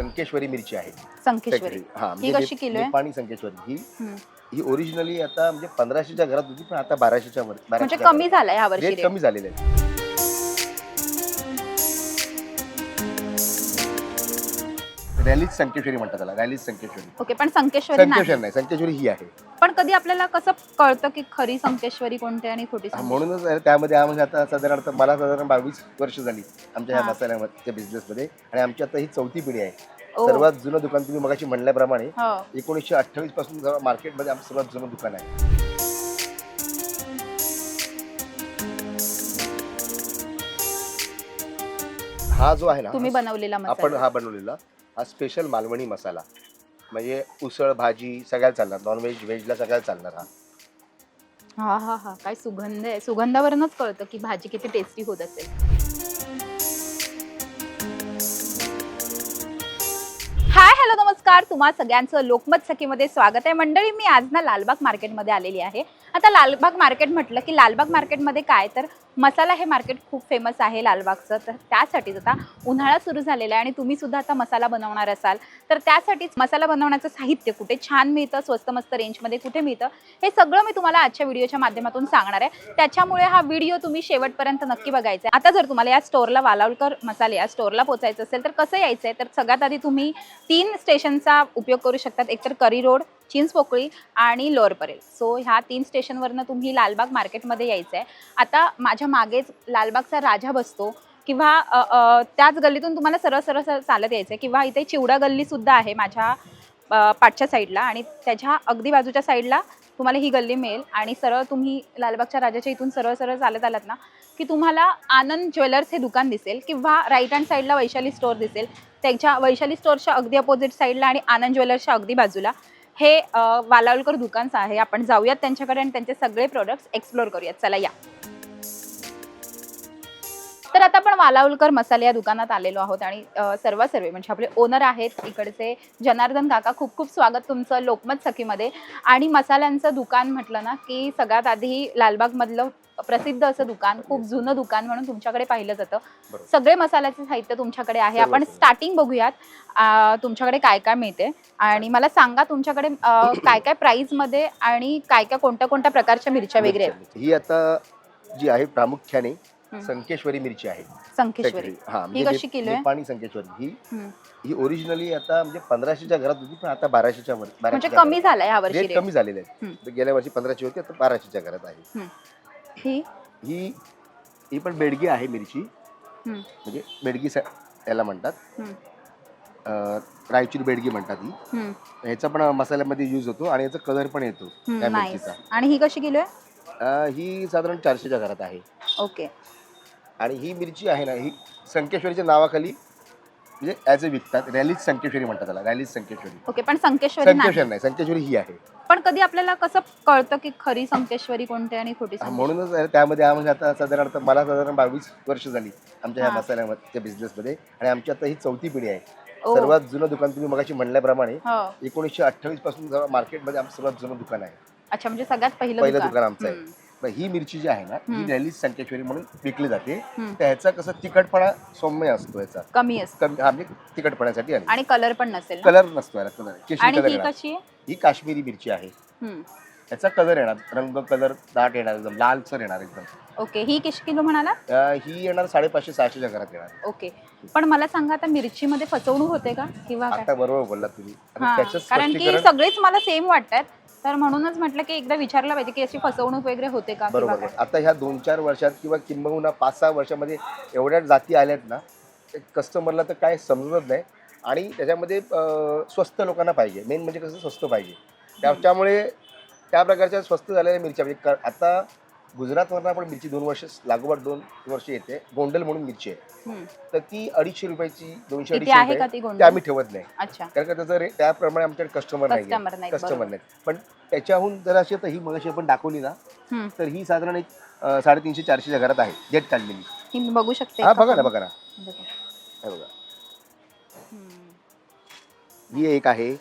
संकेश्वरी मिरची आहे संकेश्वरी हा ही कशी किलो आहे? पाणी संकेश्वरी ही हम्म. ही ओरिजिनली आता म्हणजे पंधराशेच्या घरात होती पण आता बाराशेच्या वर म्हणजे कमी वर्षी रेट. कमी झालेले आहे रॅलीज संकेश्वरी म्हणतात त्याला रॅलीज संकेश्वरी. ओके पण संकेश्वरी नाही. संकेश्वरी नाही संकेश्वरी ही आहे. पण कधी आपल्याला कसं कळतं की खरी संकेश्वरी कोणती आणि खोटी हा, संकेश्वरी? म्हणूनच आहे, त्यामध्ये आम्ही आता साधारणतः मला साधारण बावीस वर्ष झाली आमच्या ह्या हा. मसाल्याच्या बिझनेसमध्ये आणि आमची आता ही चौथी पिढी आहे. ओ. सर्वात जुनं दुकान तुम्ही मगाशी म्हणल्याप्रमाणे हो. एकोणीसशे अठ्ठावीसपासून मार्केटमध्ये आमचं सर्वात जुनं दुकान आहे. हा जो आहे ना तुम्ही बनवलेला आपण मसाला हा बनवलेला. हा स्पेशल मालवणी मसाला. म्हणजे उसळ भाजी सगळ्याला चालणार. नॉनव्हेज व्हेजला सगळ्याला चालणार हा. हा हा हा. काय सुगंध आहे. सुगंधावरूनच कळतं की भाजी किती टेस्टी होत असेल. हाय हॅलो नमस्कार. तुम्हा सगळ्यांचं लोकमत सखीमध्ये स्वागत आहे. मंडळी मी आज ना लालबाग मार्केटमध्ये आलेली आहे. आता लालबाग मार्केट म्हटलं की लालबाग मार्केटमध्ये काय? तर मसाला हे मार्केट खूप फेमस आहे लालबागचं. तर त्यासाठीच आता उन्हाळा सुरू झालेला आहे आणि तुम्ही सुद्धा आता मसाला बनवणार असाल. तर त्यासाठीच मसाला बनवण्याचं साहित्य कुठे छान मिळतं स्वस्त मस्त रेंजमध्ये कुठे मिळतं हे सगळं मी तुम्हाला आजच्या व्हिडिओच्या माध्यमातून सांगणार आहे. त्याच्यामुळे हा व्हिडिओ तुम्ही शेवटपर्यंत नक्की बघायचा आहे. आता जर तुम्हाला या स्टोअरला वालावलकर मसाले या स्टोअरला पोचायचं असेल तर कसं यायचं आहे तर सगळ्यात आधी तुम्ही तीन स्टेशनचा उपयोग करू शकतात. एकतर करी रोड चिंचपोकळी आणि लोअर परेल. सो ह्या तीन स्टेशनवरनं तुम्ही लालबाग मार्केटमध्ये यायचं आहे आता माझ्या मागेच लालबागचा राजा बसतो किंवा त्याच गल्लीतून तुम्हाला सरळ सरळ सरळ चालत यायचं आहे किंवा इथे चिवडा गल्लीसुद्धा आहे माझ्या पाठच्या साईडला आणि त्याच्या अगदी बाजूच्या साईडला तुम्हाला ही गल्ली मिळेल आणि सरळ तुम्ही लालबागच्या राजाच्या इथून सरळ सरळ चालत आलात ना की तुम्हाला आनंद ज्वेलर्स हे दुकान दिसेल किंवा राईट हँड साईडला वैशाली स्टोअर दिसेल. त्यांच्या वैशाली स्टोअरच्या अगदी अपोजिट साईडला आणि आनंद ज्वेलर्सच्या अगदी बाजूला. हे वालावलकर दुकानचं आहे. आपण जाऊयात त्यांच्याकडे आणि त्यांचे सगळे प्रोडक्ट्स एक्सप्लोर करूयात. चला या. तर आता आपण वालावलकर मसाले या दुकानात आलेलो आहोत आणि सर्व सर्वे म्हणजे आपले ओनर आहेत इकडचे जनार्दन काका. खूप खूप स्वागत तुमचं लोकमत सखीमध्ये. आणि मसाल्यांचं दुकान म्हटलं ना की सगळ्यात आधी लालबागमधलं प्रसिद्ध असं दुकान खूप जुनं दुकान म्हणून तुमच्याकडे पाहिलं जातं. सगळे मसाल्याचे साहित्य तुमच्याकडे आहे. आपण. स्टार्टिंग बघूयात तुमच्याकडे काय काय मिळते आणि मला सांगा तुमच्याकडे काय काय प्राइसमध्ये आणि काय काय कोणत्या कोणत्या प्रकारच्या मिरच्या वगैरे आहेत? ही आता जी आहे प्रामुख्याने. संकेश्वरी मिरची आहे. संकेश्वरी. हा ही कशी किलो आहे? पाणी संकेश्वरी. ही. ही ओरिजिनली आता म्हणजे पंधराशेच्या घरात होती पण आता बाराशेच्या म्हणजे कमी झालाय ह्या वर्षी. कमी झालेले आहेत. गेल्या वर्षी पंधराशे होती आता बाराशेच्या घरात आहे. ही? ही ही पण बेडगी आहे मिरची. हम्म. म्हणजे बेडगी स- याला म्हणतात. हम्म. अं, रायचूर बेडगी म्हणतात ही. हम्म. ह्याचा पण मसाल्यामध्ये यूज होतो आणि याचा कलर पण येतो हम्म, त्या नाईस मिरचीचा. आणि ही कशी किलो आहे? अं, ही साधारण चारशेच्या घरात आहे. ओके. आणि ही मिरची आहे ना ही संकेश्वरीच्या नावाखाली म्हणजे ॲज अ विकतात. रॅलीज संकेश्वरी म्हणतात त्याला. रॅलीज संकेश्वरी. ओके पण संकेश्वरी नाही. संकेश्वरी नाही. संकेश्वरी ही आहे. पण कधी आपल्याला कसं कळतं की खरी संकेश्वरी कोणती आणि खोटी हा, संकेश्वरी? म्हणूनच आहे, त्यामध्ये आम्ही आता साधारणतः मला साधारण बावीस वर्ष झाली आमच्या ह्या हा. मसाल्याच्या बिझनेसमध्ये आणि आमची आता ही चौथी पिढी आहे. ओ. सर्वात जुनं दुकान तुम्ही मगाशी म्हणल्याप्रमाणे हो. एकोणीसशे अठ्ठावीसपासून मार्केटमध्ये आमचं सर्वात जुनं दुकान आहे. अच्छा म्हणजे सगळ्यात पहिलं पहिलं दुकान आमचं आहे. हम्म. ही मिरची जी आहे ना ही. रॅलीज संकेश्वरी म्हणून विकली जाते. तर ह्याचा कसं तिखटपणा सौम्य असतो याचा कमी असतं. कमी हा म्हणजे तिखटपणासाठी आली. आणि कलर पण नसेल? कलर नसतो याला कलर केशरी आणि कलर ही येणार. कशी आहे? ही काश्मीरी मिरची आहे. हम्म. याचा कलर येणार रंग कलर दाट येणार एकदम लालसर येणार एकदम. ओके ही कशी किलो म्हणाला? अं, ही येणार साडेपाचशे सहाशेच्या घरात येणार. ओके. पण मला सांगा आता मिरचीमध्ये फसवणूक होते का? किंवा काय? आता बरोबर बोलला तुम्ही. आता हा, त्याचं कारण की स्पष्टीकरण सगळेच मला सेम वाटतात. तर म्हणूनच म्हटलं की एकदा विचारलं पाहिजे की अशी फसवणूक वगैरे होते का? किंवा बरोबर काय? आता ह्या दोन चार वर्षात किंवा किंबहुना पाच सहा वर्षामध्ये एवढ्या जाती आल्यात ना कस्टमरला तर काय समजत नाही आणि त्याच्यामध्ये अं, स्वस्त लोकांना पाहिजे. मेन म्हणजे कसं स्वस्त पाहिजे. त्याच्यामुळे त्या प्रकारच्या स्वस्त झालेल्या मिरच्या म्हणजे क- आता गुजरातवरनं पण मिरची दोन वर्ष लागोपाठ दोन वर्ष येते गोंडल म्हणून मिरची आहे. तर ती अडीचशे रुपयाची दोनशे अडीचशे आहे का रुपये ती आम्ही ठेवत नाही अच्छा कारण का त्याचं रे- त्याप्रमाणे आमच्याकडे कस्टमर नाही कस्टमर नाही कस्टमर बरोबर. नाहीत पण त्याच्याहून जर अशी आता ही मगाशी आपण दाखवली ना हम्म. तर ही साधारण एक अं, साडेतीनशे चारशेच्या घरात आहे डेट काढलेली ही मी बघू शकते हा का बघा ना? बघा ना बघा. हे बघा हम्म. ही एक आहे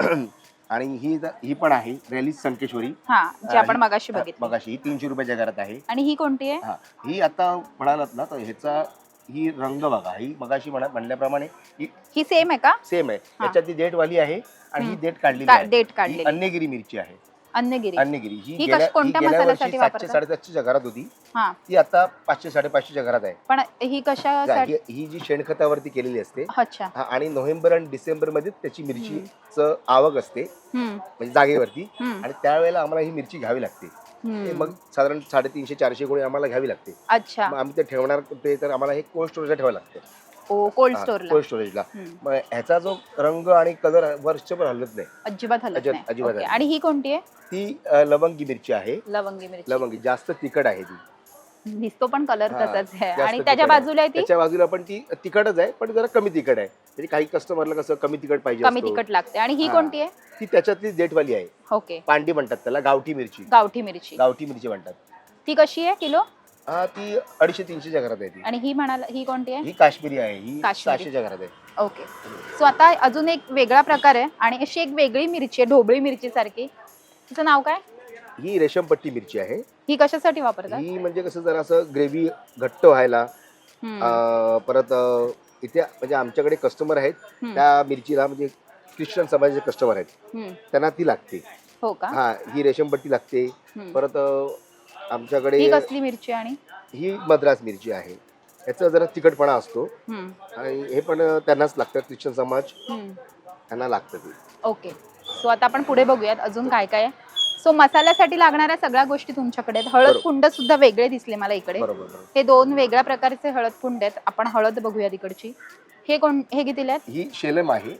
आणि ही ही पण आहे रॅलीज संकेश्वरी. हा जे आपण मगाशी बघितलं. मगाशी ही तीनशे रुपयाच्या घरात आहे. आणि ही कोणती आहे? हा ही आता म्हणालात ना तर ह्याचा ही रंग बघा ही मगाशी म्हणा म्हणल्याप्रमाणे ही ही सेम आहे का? सेम आहे. हा. याच्यात ती डेट वाली आहे आणि ही. डेट काढलेली का- आहे. डेट ही काढलेली. अन्यगिरी मिरची आहे. अन्नगिरी. अन्यगिरी ही ही गेल्या कश- ही कोणत्या गेल्या वर्षी मसाल्यासाठी सातशे वापरतात? साडेसातशेच्या घरात होती. हा. ती आता पाचशे साडेपाचशेच्या घरात आहे. पण ही कशासाठी? ही ही जी शेणखतावरती केलेली असते अच्छा. हा, आणि नोव्हेंबर आणि डिसेंबरमध्ये त्याची मिरचीचं आवक असते हम्म, म्हणजे जागेवरती. हम्म, आणि त्यावेळेला आम्हाला ही मिरची घ्यावी लागते. ते हम्म. मग साधारण साडेतीनशे चारशे गोळी आम्हाला घ्यावी लागते. अच्छा. मग आम्ही ते ठेवणार कुठे तर आम्हाला हे कोल्ड स्टोरेजला ठेवावं लागतं. ओ कोल्ड स्टोरला कोल्ड स्टोरेजला. मग ह्याचा जो रंग आणि कलर वर्षभर हलत नाही. अजिबात हलत अजिबात- नाही. अजिबात ओके. हलत आणि ही कोणती आहे? ती अ, लवंगी मिरची आहे. लवंगी मिरची. लवंगी. जास्त तिखट आहे ती. दिसतो पण कलर हा, तसाच आहे. जास्त आणि तिखट त्याच्या आहे. बाजूला आहे ती? त्याच्या बाजूला पण ती तिखटच आहे पण जरा कमी तिखट आहे. म्हणजे काही कस्टमरला कसं कमी तिखट पाहिजे कमी असतो. तिखट लागते. आणि ही हा. कोणती आहे? ती त्याच्यातली डेटवाली आहे. ओके. पांडी म्हणतात त्याला गावठी मिरची. गावठी मिरची. गावठी मिरची म्हणतात. ती कशी आहे किलो? ती अडीचशे तीनशेच्या घरात आहे ती. आणि ही म्हणाला ही कोणती आहे? ही काश्मीरी आहे ही काश्मीरी. सहाशेच्या घरात आहे. ओके. सो आता अजून एक वेगळा प्रकार आहे आणि अशी एक वेगळी मिरची आहे ढोबळी मिरची सारखी तिचं नाव काय? ही रेशमपट्टी मिरची आहे. ही कशासाठी वापरतात? ही म्हणजे कसं जरा असं ग्रेव्ही घट्ट व्हायला हम्म, अं, परत अं, इथे म्हणजे आमच्याकडे कस्टमर आहेत हम्म, त्या मिरचीला म्हणजे ख्रिश्चन समाजाचे कस्टमर आहेत. हम्म. त्यांना ती लागते. हो का? हा ही रेशमपट्टी लागते. हम्म. परत अं, आमच्याकडे ही कसली मिरची आणि? ही मद्रास मिरची आहे. याचा जरा तिखटपणा असतो. हम्म, आणि हे पण त्यांनाच लागतं ख्रिश्चन समाज. हम्म. त्यांना लागतं ते. ओके. सो आता आपण पुढे बघूयात अजून काय काय सो मसाल्यासाठी लागणाऱ्या सगळ्या गोष्टी तुमच्याकडे आहेत. हळद बरोबर. कुंड सुद्धा वेगळे दिसले मला इकडे. बरोबर बरोबर. हे दोन वेगळ्या प्रकारचे हळद कुंड आहेत. आपण हळद बघूया तिकडची हे कोण हे आहेत? ही शेलम आहे.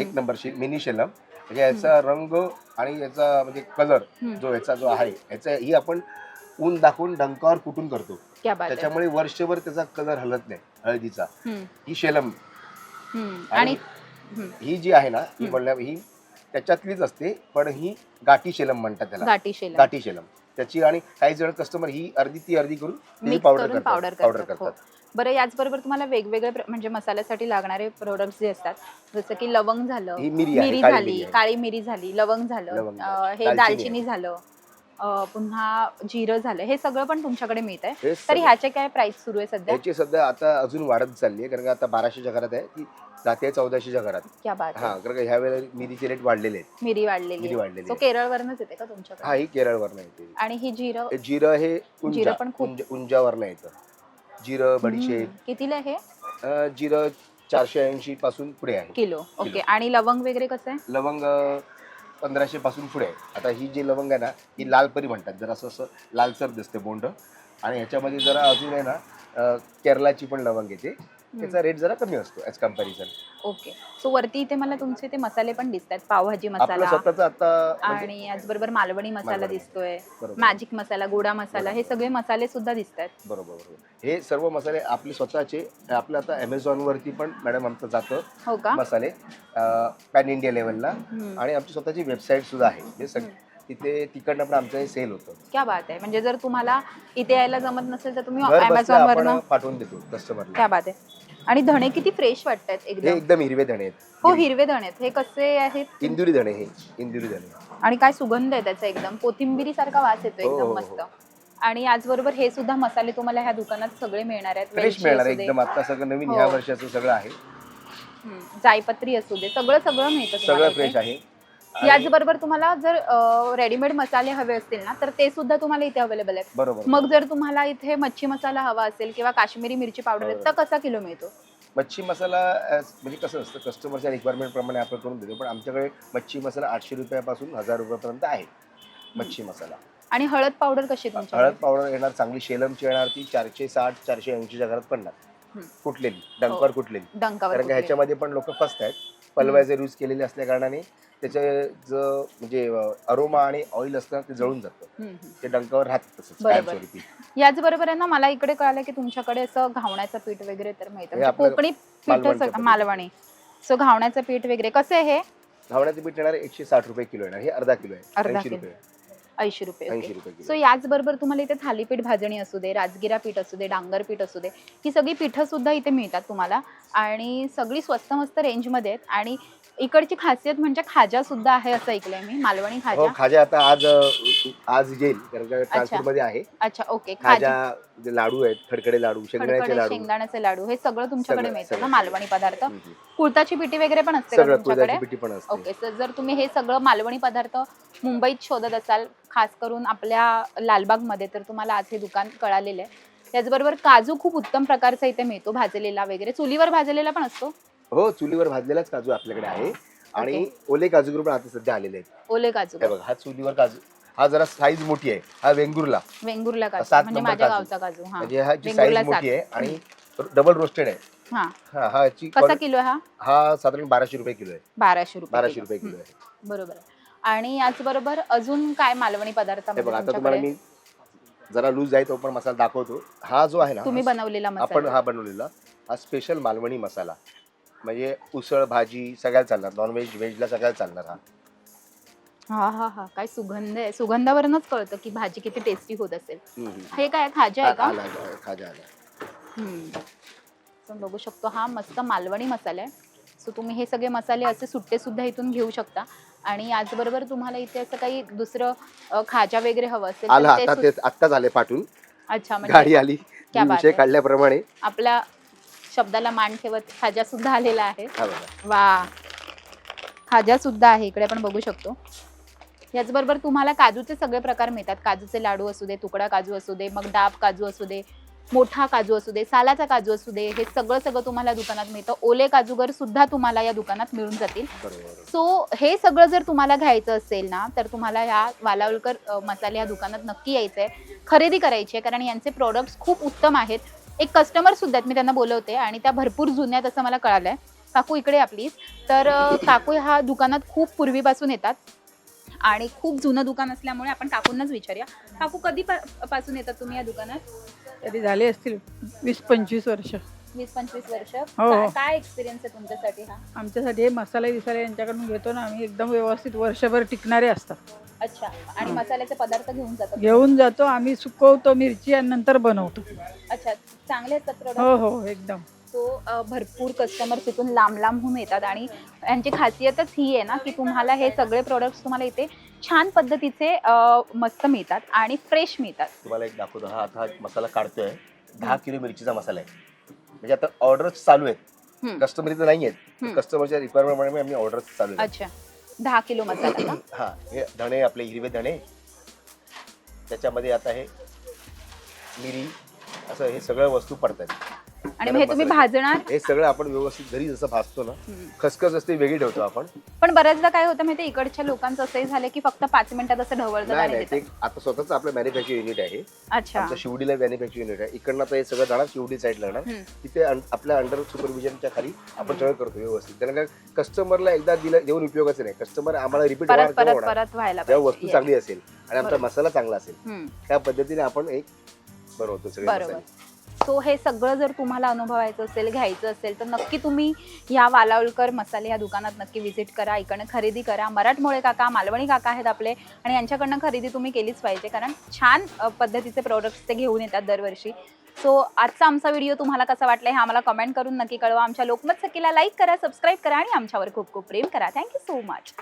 एक नंबर शे मिनी शेलम. म्हणजे याचा रंग आणि याचा म्हणजे कलर हम्म. जो याचा जो आहे याचा ही आपण ऊन दाखवून डंकावर कुटून करतो. क्या बात आहे. त्याच्यामुळे वर्षभर त्याचा कलर हलत नाही हळदीचा. हम्म, ही शेलम. हम्म. आणि हम्म, ही जी आहे ना ही हम्म. म्हणल्या ही त्याच्यातलीच असते पण ही गाठी शेलम म्हणतात त्याला. गाठी शेला गाठी शेलम. त्याची आणि काही जण कस्टमर ही अर्धी ती अर्धी करून ती मिक्स पावडर करून करतात पावडर पावडर करतात. हो. करतात. बरं याचबरोबर तुम्हाला वेगवेगळे प्र- म्हणजे मसाल्यासाठी लागणारे प्रोडक्ट्स जे असतात जसं की लवंग झालं ही मिरी आहे, मिरी काळी झाली आहे. काळी मिरी झाली लवंग झालं लवंग अं, झालं, हे दालचिनी दालचिनी झालं पुन्हा जिरं झालं. हे सगळं पण तुमच्याकडे मिळत आहे हे तर. ह्याचे काय प्राइस सुरू आहे सध्या? याची सध्या आता अजून वाढत चालली आहे. कारण का आता बाराशेच्या घरात आहे. ती जाते चौदाशेच्या घरात. क्या बात आहे. हा कारण का ह्या वेळेला मिरीचे रेट वाढलेले आहेत. मिरी वाढलेली मिरी वाढलेली सो आहे. केरळवरनच येते का हा तुमच्याकडे? ही केरळवरनं येते. आणि ही जिरं? हे जिरं हे उंजा. जिरं पण खूप- उंज- उंजावरनं येतं. जिरं बडीशेप. कितीला आहे हे? अं, जिरं चारशे ऐंशी पासून पुढे आहे. किलो. ओके. आणि लवंग वगैरे कसं आहे? लवंग पंधराशे पासून पुढे आहे. आता ही जी लवंग आहे ना ही लालपरी म्हणतात. जरा असं असं लालसर दिसते बोंड. आणि ह्याच्यामध्ये जरा अजून आहे ना केरलाची पण लवंग येते त्याचा रेट जरा कमी असतो ॲज कंपॅरिझन ओके सो वरती इथे मला तुमचे ते मसाले पण दिसत आहेत पावभाजी आपलं मसाला स्वतःचा आता म्हणजे- आणि याचबरोबर मालवणी मसाला मालवणी. दिसतोय. बरोबर. मॅजिक मसाला गोडा मसाला हे सगळे मसाले सुद्धा दिसत आहेत बरोबर बरोबर. हे सर्व मसाले आपले स्वतःचे आपलं आता Amazon वरती पण मॅडम आमचं जातं हो का? मसाले पॅन इंडिया लेवलला हम्म. आणि आमची स्वतःची वेबसाईट सुद्धा आहे. म्हणजे सग तिथे तिकडनं पण आमचं हे सेल होतं. क्या बात आहे. म्हणजे जर तुम्हाला इथे यायला जमत नसेल तर तुम्ही घर बसल्या अमेझॉन आपण वरनं पाठवून देतो कस्टमरला क्या बात आहे. आणि धणे किती फ्रेश वाटतात हे एकदम. एकदम हिरवे धणे हो आहेत हिरवे धणे आहेत. हे कसे आहेत? इंदुरी धणे हे इंदुरी धणे. आणि काय सुगंध आहे त्याचा एकदम. कोथिंबिरी सारखा वास येतो हो, एकदम हो, मस्त. हो. आणि याचबरोबर हे सुद्धा मसाले तुम्हाला ह्या दुकानात सगळे मिळणार आहेत. फ्रेश वेलची मिळणार असू दे, एकदम आता सगळं नवीन हो. ह्या वर्षाचं सगळं आहे. हम्म, जायपत्री असू दे. सगळं सगळं मिळतं सगळं फ्रेश. आहे. याचबरोबर तुम्हाला जर रेडीमेड मसाले हवे असतील ना तर ते सुद्धा तुम्हाला इथे अवेलेबल आहेत. बरोबर. मग जर तुम्हाला इथे मच्छी मसाला हवा असेल किंवा काश्मीरी मिरची पावडर आहे. तर कसा किलो मिळतो? मच्छी मसाला as- म्हणजे कसं असतं कस्टमरच्या रिक्वायरमेंट प्रमाणे आपण करून देतो पण आमच्याकडे मच्छी मसाला आठशे रुपयापासून हजार रुपयापर्यंत आहे मच्छी मसाला. आणि हळद पावडर कशी आहे हळद तुमच्याकडे पावडर येणार चांगली शेलमची येणार ती चारशे साठ चारशे ऐंशीच्या घरात पडणार. कुठलेली? डंकर कुठलेली? डंकावर कारण की? ह्याच्यामध्ये पण लोक फसत आहेत. पलवायचे यूज केलेले असल्या कारणाने त्याचे जो म्हणजे अरोमा आणि ऑइल असतं ते जळून जातं. हम्म, हम्म. ते डंकावर राहतं तसंच बरोबर. कायमस्वरूपी याचबरोबर आहे ना मला इकडे कळालं की तुमच्याकडे असं घावण्याचं पीठ वगैरे तर मिळतं. हे म्हणजे आपलं कोकणी पीठ मालवणचं असं- पीठ. मालवणी. सो घावण्याचं पीठ वगैरे कसं आहे हे? धावण्याचे पीठ येणार एकशे साठ रुपये किलो येणार. हे अर्धा किलो आहे. अर्धा ऐंशी किलो. रुपये. ऐंशी रुपये ऐंशी रुपये सो किलो याचबरोबर तुम्हाला इथे थालीपीठ भाजणी असू दे राजगिरा पीठ असू दे डांगर पीठ असू दे ही सगळी पीठं सुद्धा इथे मिळतात तुम्हाला. आणि सगळी स्वस्त मस्त रेंजमध्ये आहेत. आणि इकडची खासियत म्हणजे खाजा सुद्धा आहे असं ऐकलंय मी मालवणी हो खाजा. खाजा आता आज अं, आज येईल कारण का ट्रान्सपोर्टमध्ये आहे. अच्छा ओके खाजा खाजा. जे लाडू आहेत खडखडे लाडू शेंगदाण्याचे खडखडे लाडू. शेंगदाण्याचे लाडू हे सगळं तुमच्याकडे सगळं, मिळतं ना सगळं. मालवणी पदार्थ? हम्म, हम्म. कुळताची पिठी वगैरे पण असते का सगळं तुमच्याकडे? पिठी पण असते. ओके सर जर तुम्ही हे सगळं मालवणी पदार्थ मुंबईत शोधत असाल खास करून आपल्या लालबागमध्ये तर तुम्हाला आज हे दुकान कळालेलं आहे. त्याचबरोबर काजू खूप उत्तम प्रकारचा इथे मिळतो भाजलेला वगैरे. चुलीवर भाजलेला पण असतो? हो चुलीवर भाजलेलाच काजू आपल्याकडे आहे. आणि ओले काजू पण आता सध्या आलेले आहेत. ओले काजू. हे बघा हा चुलीवर काजू हा जरा साईज मोठी आहे. हा वेंगुर्ला. वेंगुर्ला काजू सात म्हणजे माझ्या काजू. गावचा काजू हा. म्हणजे ह्याची वेंगुर्ला साईज मोठी सात. आहे आणि डबल रोस्टेड आहे. हा. हा हा याची कसा quality- किलो आहे हा? हा साधारण बाराशे रुपये किलो आहे. बाराशे रुपये बाराशे किलो. रुपये किलो आहे. बरोबर आहे. आणि याचबरोबर अजून काय मालवणी पदार्थ हे बघा आता तुम्हाला मी जरा लूज आहे तो पण मसाला दाखवतो. हा जो आहे ना तुम्ही हा- बनवलेला आपण मसाला. हा बनवलेला हा स्पेशल मालवणी मसाला. म्हणजे उसळ भाजी सगळ्यात चालणार. नॉनव्हेज व्हेजला सगळ्यात चालणार हा. हा हा हा. काय सुगंध आहे. सुगंधावरूनच कळतं की भाजी किती टेस्टी होत असेल. हम्म. हे काय खाजा आहे का? आला आला, खाजा आला हम्म. आपण बघू शकतो हा मस्त मालवणी मसाला आहे. सो तुम्ही हे सगळे मसाले असे सुट्टे सुद्धा इथून घेऊ शकता. आणि याचबरोबर तुम्हाला इथे असं काही दुसरं अ, खाजा वगैरे हवं असेल आला तर ते आता सु- ते आत्ताच आले पाठवून अच्छा गाडी म्हणजे आली. क्या मी बात विषय आहे. काढल्याप्रमाणे. आपल्या शब्दाला मान ठेवत खाजा सुद्धा आलेला आहे. हा बघा. वा. खाजा सुद्धा आहे. इकडे आपण बघू शकतो. याचबरोबर तुम्हाला काजूचे सगळे प्रकार मिळतात. काजूचे लाडू असू दे तुकडा काजू असू दे मग डाब काजू असू दे मोठा काजू असू दे सालाचा काजू असू दे हे सगळं सगळं तुम्हाला दुकानात मिळतं. ओले काजूगर सुद्धा तुम्हाला या दुकानात मिळून जातील. बरोबर सो हे सगळं जर तुम्हाला घ्यायचं असेल ना तर तुम्हाला ह्या वालावलकर अ, मसाले या दुकानात नक्की यायचं आहे खरेदी करायची आहे कारण यांचे प्रोडक्ट्स खूप उत्तम आहेत. एक कस्टमर सुद्धा आहेत मी त्यांना बोलवते आणि त्या भरपूर जुन्या असं मला कळालंय. आहे काकू इकडे आपली. तर काकू हा दुकानात खूप पूर्वीपासून येतात आणि खूप जुनं दुकान असल्यामुळे आपण काकूंनाच विचारूया. काकू कधी पा- पासून येतात तुम्ही या दुकानात? तरी झाले असतील वीस पंचवीस वर्ष. वीस पंचवीस वर्ष. हो. काय- काय एक्सपिरियन्स आहे तुमच्यासाठी हा? आमच्यासाठी हे मसाले विसाले यांच्याकडून घेतो ना आम्ही एकदम व्यवस्थित वर्षभर टिकणारे असतात. अच्छा. आणि मसाल्याचे पदार्थ घेऊन जातात? घेऊन जातो आम्ही सुकवतो मिरची आणि नंतर बनवतो. अच्छा. चांगले असतात प्रोडक्ट हो हो एकदम. तो अ, भरपूर कस्टमर्स इथून लांब लांबहून येतात आणि यांची खासियतच ही आहे ना की तुम्हाला हे सगळे प्रोडक्ट्स तुम्हाला इथे छान पद्धतीचे अ, मस्त मिळतात आणि फ्रेश मिळतात. तुम्हाला एक दाखवतो. हा आता हा मसाला काढतोय. दहा किलो मिरचीचा मसाला आहे. म्हणजे आता ऑर्डर्स चालू आहेत. कस्टमर इथं नाही आहेत. कस्टमरच्या रिक्वायरमेंटमुळे आम्ही ऑर्डर्स चालू अच्छा. दहा किलो मसाला हा हे धणे आपले हिरवे धणे. त्याच्यामध्ये आता हे मिरी असं हे सगळं वस्तू पडतात आणि मग हे तुम्ही भाजणार? हे सगळं आपण व्यवस्थित घरी जसं भाजतो ना. खसखस असते वेगळी ठेवतो आपण. पण बऱ्याचदा काय होतं माहिती इकडच्या लोकांचं असंही झालं की फक्त पाच मिनिटात असं नाही नाही. ते आता स्वतःच आपलं मॅन्युफॅक्चरिंग युनिट आहे. अच्छा. आमचं शिवडीला मॅन्युफॅक्चरिंग युनिट आहे. इकडनं तर हे सगळं जाणार शिवडी साईडला येणार. हम्म. तिथे अं- आपल्या अंडर सुपरविजनच्या खाली आपण सगळं करतो व्यवस्थित. कारण का कस्टमरला एकदा दिलं देऊन उपयोगाचं नाही. कस्टमर आम्हाला रिपीट परत होणार परत होणार. परत व्हायला तेव्हा वस्तू पाहिजे. चांगली असेल आणि आमचा बरोबर. मसाला चांगला असेल. हम्म. त्या पद्धतीने आपण एक बनवतो सगळे बरोबर. मसाले. सो हे सगळं जर तुम्हाला अनुभवायचं असेल घ्यायचं असेल तर नक्की तुम्ही या वालावलकर मसाले या दुकानात नक्की व्हिजिट करा. इकडनं खरेदी करा. मराठमोळे काका मालवणी काका आहेत आपले आणि यांच्याकडनं खरेदी तुम्ही केलीच पाहिजे. कारण छान पद्धतीचे प्रोडक्ट्स ते घेऊन येतात दरवर्षी. सो आजचा आमचा व्हिडिओ तुम्हाला कसा वाटला हे आम्हाला कमेंट करून नक्की कळवा. आमच्या लोकमत सखीला लाईक करा सबस्क्राईब करा आणि आमच्यावर खूप खूप प्रेम करा. Thank you so much